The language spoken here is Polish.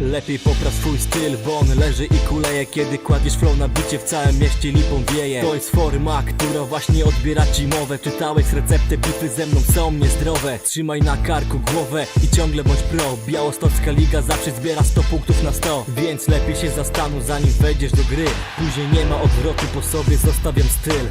Lepiej popraw swój styl, bo on leży i kuleje. Kiedy kładziesz flow na bicie w całym mieście lipą wieje. To jest forma, która właśnie odbiera ci mowę. Czytałeś receptę, bitwy ze mną są niezdrowe. Trzymaj na karku głowę i ciągle bądź pro. Białostocka liga zawsze zbiera 100 punktów na 100 Więc lepiej się zastanów zanim wejdziesz do gry. Później nie ma odwrotu po sobie, zostawiam styl.